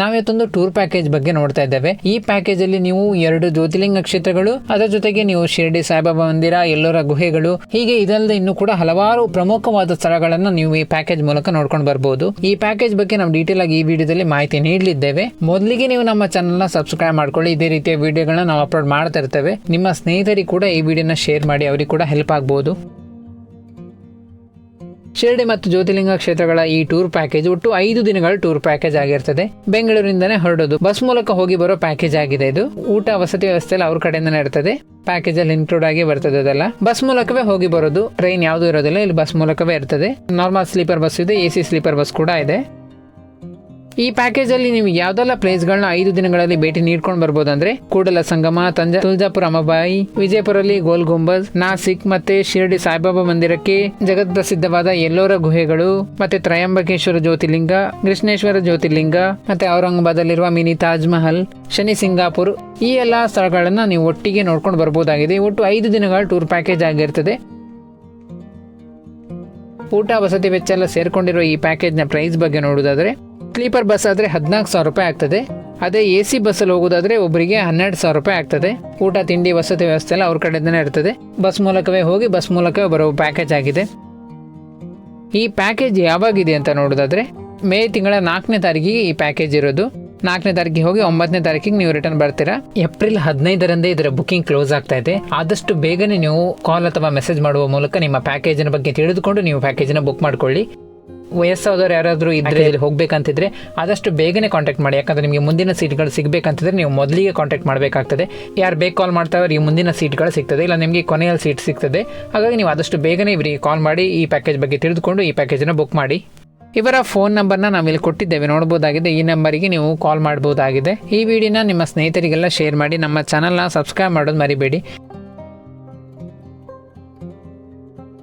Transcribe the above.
ನಾವಿವತ್ತೊಂದು tour package ಬಗ್ಗೆ ನೋಡ್ತಾ ಇದ್ದೇವೆ. ಈ ಪ್ಯಾಕೇಜ್ ಅಲ್ಲಿ ನೀವು ಎರಡು ಜ್ಯೋತಿರ್ಲಿಂಗ ಕ್ಷೇತ್ರಗಳು, ಅದರ ಜೊತೆಗೆ ನೀವು ಶಿರಡಿ ಸಾಯಿಬಾಬಾ ಮಂದಿರ, ಎಲ್ಲೋರ ಗುಹೆಗಳು, ಹೀಗೆ ಇದಲ್ಲದೆ ಇನ್ನು ಕೂಡ ಹಲವಾರು ಪ್ರಮುಖವಾದ ಸ್ಥಳಗಳನ್ನು ನೀವು ಈ ಪ್ಯಾಕೇಜ್ ಮೂಲಕ ನೋಡ್ಕೊಂಡು ಬರಬಹುದು ಈ ಪ್ಯಾಕೇಜ್ ಬಗ್ಗೆ ನಾವು ಡೀಟೇಲ್ ಆಗಿ ಈ ವಿಡಿಯೋದಲ್ಲಿ ಮಾಹಿತಿ ನೀಡಲಿದ್ದೇವೆ. ಮೊದಲಿಗೆ ನೀವು ನಮ್ಮ ಚಾನಲ್ನ ಸಬ್ಸ್ಕ್ರೈಬ್ ಮಾಡ್ಕೊಳ್ಳಿ. ಇದೇ ರೀತಿಯ ವಿಡಿಯೋಗಳನ್ನ ನಾವು ಅಪ್ಲೋಡ್ ಮಾಡ್ತಾ ಇರ್ತೇವೆ. ನಿಮ್ಮ ಸ್ನೇಹಿತರಿಗೆ ಕೂಡ ಈ ವಿಡಿಯೋನ ಶೇರ್ ಮಾಡಿ, ಅವರಿಗೆ ಕೂಡ ಹೆಲ್ಪ್ ಆಗ್ಬಹುದು ಶಿರಡಿ ಮತ್ತು ಜ್ಯೋತಿರ್ಲಿಂಗ ಕ್ಷೇತ್ರಗಳ ಈ ಟೂರ್ ಪ್ಯಾಕೇಜ್ ಒಟ್ಟು ಐದು ದಿನಗಳ ಟೂರ್ ಪ್ಯಾಕೇಜ್ ಆಗಿರ್ತದೆ. ಬೆಂಗಳೂರಿಂದನೇ ಹೊರಡೋದು. ಬಸ್ ಮೂಲಕ ಹೋಗಿ ಬರೋ ಪ್ಯಾಕೇಜ್ ಆಗಿದೆ ಇದು. ಊಟ, ವಸತಿ ವ್ಯವಸ್ಥೆ ಅವ್ರ ಕಡೆಯಿಂದನೇ ಇರ್ತದೆ. ಪ್ಯಾಕೇಜ್ ಅಲ್ಲಿ ಇನ್ಕ್ಲೂಡ್ ಆಗಿ ಬರ್ತದೆ ಅದೆಲ್ಲ. ಬಸ್ ಮೂಲಕವೇ ಹೋಗಿ ಬರೋದು. ಟ್ರೈನ್ ಯಾವುದು ಇರೋದಿಲ್ಲ. ಇಲ್ಲಿ ಬಸ್ ಮೂಲಕವೇ ಇರ್ತದೆ. ನಾರ್ಮಲ್ ಸ್ಲೀಪರ್ ಬಸ್ ಇದೆ. ಎ ಸಿ ಸ್ಲೀಪರ್ ಬಸ್ ಕೂಡ ಇದೆ. ಈ ಪ್ಯಾಕೇಜ್ ಅಲ್ಲಿ ನೀವು ಯಾವ್ದೆಲ್ಲ ಪ್ಲೇಸ್ ಗಳನ್ನ ಐದು ದಿನಗಳಲ್ಲಿ ಭೇಟಿ ನೀಡ್ಕೊಂಡು ಬರ್ಬೋದು ಅಂದ್ರೆ ಕೂಡಲ ಸಂಗಮ, ತಂಜಾ, ತುಳಜಾಪುರ ಅಮಬಾಯಿ, ವಿಜಯಪುರಲ್ಲಿ ಗೋಲ್ ಗುಂಬಜ್, ನಾಸಿಕ್ ಮತ್ತೆ ಶಿರಡಿ ಸಾಯಿಬಾಬಾ ಮಂದಿರಕ್ಕೆ ಜಗತ್ ಪ್ರಸಿದ್ಧವಾದ ಎಲ್ಲೋರ ಗುಹೆಗಳು ಮತ್ತೆ ತ್ರಯಂಬಕೇಶ್ವರ ಜ್ಯೋತಿರ್ಲಿಂಗ, ಕೃಷ್ಣೇಶ್ವರ ಜ್ಯೋತಿರ್ಲಿಂಗ ಮತ್ತೆ ಔರಂಗಾಬಾದಲ್ಲಿರುವ ಮಿನಿ ತಾಜ್ ಮಹಲ್, ಶನಿ ಸಿಂಗಾಪುರ್ ಈ ಎಲ್ಲಾ ಸ್ಥಳಗಳನ್ನ ನೀವು ಒಟ್ಟಿಗೆ ನೋಡ್ಕೊಂಡು ಬರ್ಬೋದಾಗಿದೆ. ಒಟ್ಟು ಐದು ದಿನಗಳ ಟೂರ್ ಪ್ಯಾಕೇಜ್ ಆಗಿರ್ತದೆ. ಊಟ, ವಸತಿ, ವೆಚ್ಚ ಎಲ್ಲ ಸೇರ್ಕೊಂಡಿರೋ ಈ ಪ್ಯಾಕೇಜ್ನ ಪ್ರೈಸ್ ಬಗ್ಗೆ ನೋಡೋದಾದ್ರೆ ಸ್ಲೀಪರ್ ಬಸ್ ಆದರೆ ಹದಿನಾಲ್ಕು ಸಾವಿರ ರೂಪಾಯಿ ಆಗ್ತದೆ. ಅದೇ ಎ ಸಿ ಬಸ್ಸಲ್ಲಿ ಹೋಗೋದಾದ್ರೆ ಒಬ್ಬರಿಗೆ ಹನ್ನೆರಡು ಸಾವಿರ ರೂಪಾಯಿ ಆಗ್ತದೆ. ಊಟ, ತಿಂಡಿ, ವಸತಿ ವ್ಯವಸ್ಥೆ ಎಲ್ಲ ಅವ್ರ ಕಡೆಯಿಂದನೇ ಇರ್ತದೆ. ಬಸ್ ಮೂಲಕವೇ ಹೋಗಿ ಬಸ್ ಮೂಲಕವೇ ಬರೋ ಪ್ಯಾಕೇಜ್ ಆಗಿದೆ. ಈ ಪ್ಯಾಕೇಜ್ ಯಾವಾಗಿದೆ ಅಂತ ನೋಡೋದಾದ್ರೆ, ಮೇ ತಿಂಗಳ ನಾಲ್ಕನೇ ತಾರೀಕಿಗೆ ಈ ಪ್ಯಾಕೇಜ್ ಇರೋದು. ನಾಲ್ಕನೇ ತಾರೀಕಿಗೆ ಹೋಗಿ ಒಂಬತ್ತನೇ ತಾರೀಕಿಗೆ ನೀವು ರಿಟರ್ನ್ ಬರ್ತೀರಾ. ಏಪ್ರಿಲ್ ಹದಿನೈದರಂದೇ ಇದರ ಬುಕಿಂಗ್ ಕ್ಲೋಸ್ ಆಗ್ತಾ ಇದೆ. ಆದಷ್ಟು ಬೇಗನೆ ನೀವು ಕಾಲ್ ಅಥವಾ ಮೆಸೇಜ್ ಮಾಡುವ ಮೂಲಕ ನಿಮ್ಮ ಪ್ಯಾಕೇಜಿನ ಬಗ್ಗೆ ತಿಳಿದುಕೊಂಡು ನೀವು ಪ್ಯಾಕೇಜನ್ನು ಬುಕ್ ಮಾಡ್ಕೊಳ್ಳಿ. ವಯಸ್ಸಾದವ್ರು ಯಾರಾದರೂ ಇದ್ರೆ ಇಲ್ಲಿ ಹೋಗ್ಬೇಕಂತಿದ್ರೆ ಆದಷ್ಟು ಬೇಗನೆ ಕಾಂಟ್ಯಾಕ್ಟ್ ಮಾಡಿ. ಯಾಕಂದ್ರೆ ನಿಮಗೆ ಮುಂದಿನ ಸೀಟ್ಗಳು ಸಿಗಬೇಕಂತಿದ್ರೆ ನೀವು ಮೊದಲಿಗೆ ಕಾಂಟ್ಯಾಕ್ಟ್ ಮಾಡಬೇಕಾಗ್ತದೆ. ಯಾರು ಬೇಗ ಕಾಲ್ ಮಾಡ್ತಾವ್ರೆ ಈ ಮುಂದಿನ ಸೀಟ್ಗಳು ಸಿಗ್ತದೆ. ಇಲ್ಲ ನಿಮಗೆ ಕೊನೆಯಲ್ಲಿ ಸೀಟ್ ಸಿಗ್ತದೆ. ಹಾಗಾಗಿ ನೀವು ಆದಷ್ಟು ಬೇಗನೆ ಇವರಿಗೆ ಕಾಲ್ ಮಾಡಿ ಈ ಪ್ಯಾಕೇಜ್ ಬಗ್ಗೆ ತಿಳಿದುಕೊಂಡು ಈ ಪ್ಯಾಕೇಜನ್ನು ಬುಕ್ ಮಾಡಿ. ಇವರ ಫೋನ್ ನಂಬರ್ನ ಇಲ್ಲಿ ಕೊಟ್ಟಿದ್ದೇವೆ. ನೋಡ್ಬೋದಾಗಿದೆ. ಈ ನಂಬರಿಗೆ ನೀವು ಕಾಲ್ ಮಾಡ್ಬೋದಾಗಿದೆ. ಈ ವಿಡಿಯೋನ ನಿಮ್ಮ ಸ್ನೇಹಿತರಿಗೆಲ್ಲ ಶೇರ್ ಮಾಡಿ. ನಮ್ಮ ಚಾನಲ್ನ ಸಬ್ಸ್ಕ್ರೈಬ್ ಮಾಡೋದು ಮರಿಬೇಡಿ.